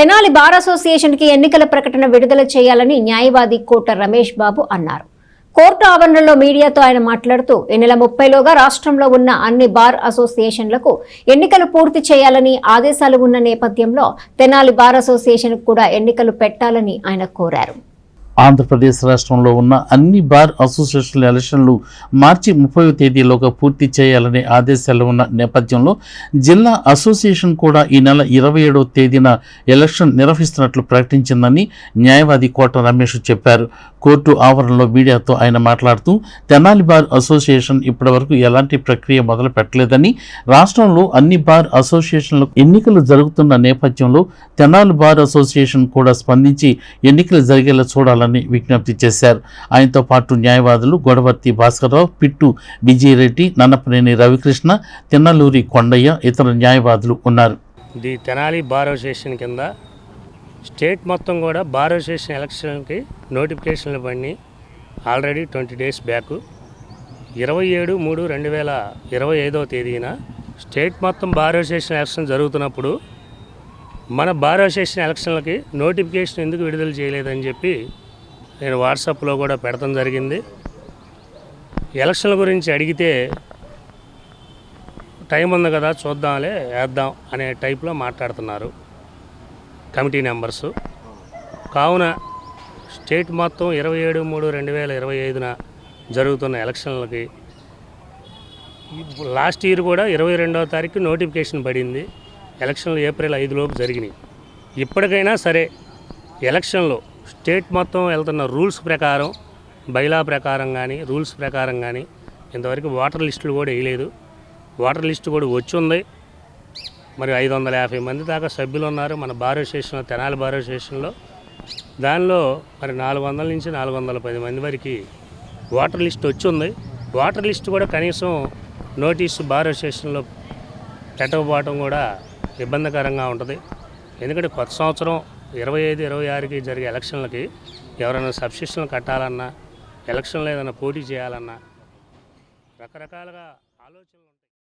Tenali bar అసోసియేషన్కి ఎన్నికల ప్రకటన విడుదల చేయాలని న్యాయవాది కోట రమేష్ బాబు అన్నారు. కోర్టు ఆవరణలో మీడియాతో ఆయన మాట్లాడుతూ ఈ నెల ముప్పైలోగా రాష్ట్రంలో ఉన్న అన్ని బార్ అసోసియేషన్లకు ఎన్నికలు పూర్తి చేయాలని ఆదేశాలు ఉన్న నేపథ్యంలో తెనాలి బార్ అసోసియేషన్ కూడా ఎన్నికలు పెట్టాలని ఆయన కోరారు. ఆంధ్రప్రదేశ్ రాష్ట్రంలో ఉన్న అన్ని బార్ అసోసియేషన్ల ఎలక్షన్లు మార్చి ముప్పై తేదీలోగా పూర్తి చేయాలనే ఆదేశాలు ఉన్న నేపథ్యంలో జిల్లా అసోసియేషన్ కూడా ఈ నెల ఇరవై ఏడవ తేదీన ఎలక్షన్ నిర్వహిస్తున్నట్లు ప్రకటించిందని న్యాయవాది కోట రమేష్ చెప్పారు. కోర్టు ఆవరణలో మీడియాతో ఆయన మాట్లాడుతూ తెనాలి బార్ అసోసియేషన్ ఇప్పటివరకు ఎలాంటి ప్రక్రియ మొదలు పెట్టలేదని రాష్ట్రంలో అన్ని బార్ అసోసియేషన్లకు ఎన్నికలు జరుగుతున్న నేపథ్యంలో తెనాలి బార్ అసోసియేషన్ కూడా స్పందించి ఎన్నికలు జరిగేలా చూడాలని విజ్ఞప్తి చేశారు. ఆయనతో పాటు న్యాయవాదులు గొడవర్తి భాస్కర్రావు పిట్టు విజయరెడ్డి నన్నపనేని రవికృష్ణ తిన్నలూరి కొండయ్య ఇతర న్యాయవాదులు ఉన్నారు. ది తెనాలి బార్ అసోసియేషన్ కింద స్టేట్ మొత్తం కూడా బార్ అసోసియేషన్ ఎలక్షన్కి నోటిఫికేషన్లు పడినాయి. ఆల్రెడీ ట్వంటీ డేస్ బ్యాక్ ఇరవై ఏడు మూడు రెండు వేల ఇరవై ఐదవ తేదీన స్టేట్ మొత్తం బార్ అసోసియేషన్ ఎలక్షన్ జరుగుతున్నప్పుడు మన బార్ అసోసియేషన్ ఎలక్షన్లకి నోటిఫికేషన్ ఎందుకు విడుదల చేయలేదని చెప్పి నేను వాట్సాప్లో కూడా పెడతాం జరిగింది. ఎలక్షన్ల గురించి అడిగితే టైం ఉంది కదా చూద్దాంలే వేద్దాం అనే టైప్లో మాట్లాడుతున్నారు కమిటీ నెంబర్సు కావున స్టేట్ మొత్తం ఇరవై ఏడు మూడు రెండు వేల ఇరవై ఐదున జరుగుతున్న ఎలక్షన్లకి లాస్ట్ ఇయర్ కూడా ఇరవై రెండవ తారీఖు నోటిఫికేషన్ పడింది. ఎలక్షన్లు ఏప్రిల్ ఐదులోపు జరిగినాయి. ఇప్పటికైనా సరే ఎలక్షన్లో స్టేట్ మొత్తం వెళ్తున్న రూల్స్ ప్రకారం బైలా ప్రకారం కానీ రూల్స్ ప్రకారం కానీ ఇంతవరకు వాటర్ లిస్టులు కూడా వేయలేదు. వాటర్ లిస్టు కూడా వచ్చి ఉంది మరి ఐదు వందల యాభై మంది దాకా సభ్యులు ఉన్నారు. మన బారో స్టేషన్లో తెనాలి బారో స్టేషన్లో. దానిలో మరి నాలుగు వందల నుంచి నాలుగు వందల పది మంది వరకు వాటర్ లిస్ట్ వచ్చి ఉంది వాటర్ లిస్ట్ కూడా కనీసం నోటీసు బారో స్టేషన్లో పెట్టకపోవటం కూడా ఇబ్బందికరంగా ఉంటుంది. ఎందుకంటే కొత్త సంవత్సరం ఇరవై ఐదు ఇరవై ఆరుకి జరిగే ఎలక్షన్లకి ఎవరైనా సబ్సిషన్లు కట్టాలన్నా ఎలక్షన్లో ఏదైనా పోటీ చేయాలన్నా రకరకాలుగా ఆలోచనలు ఉంటాయి.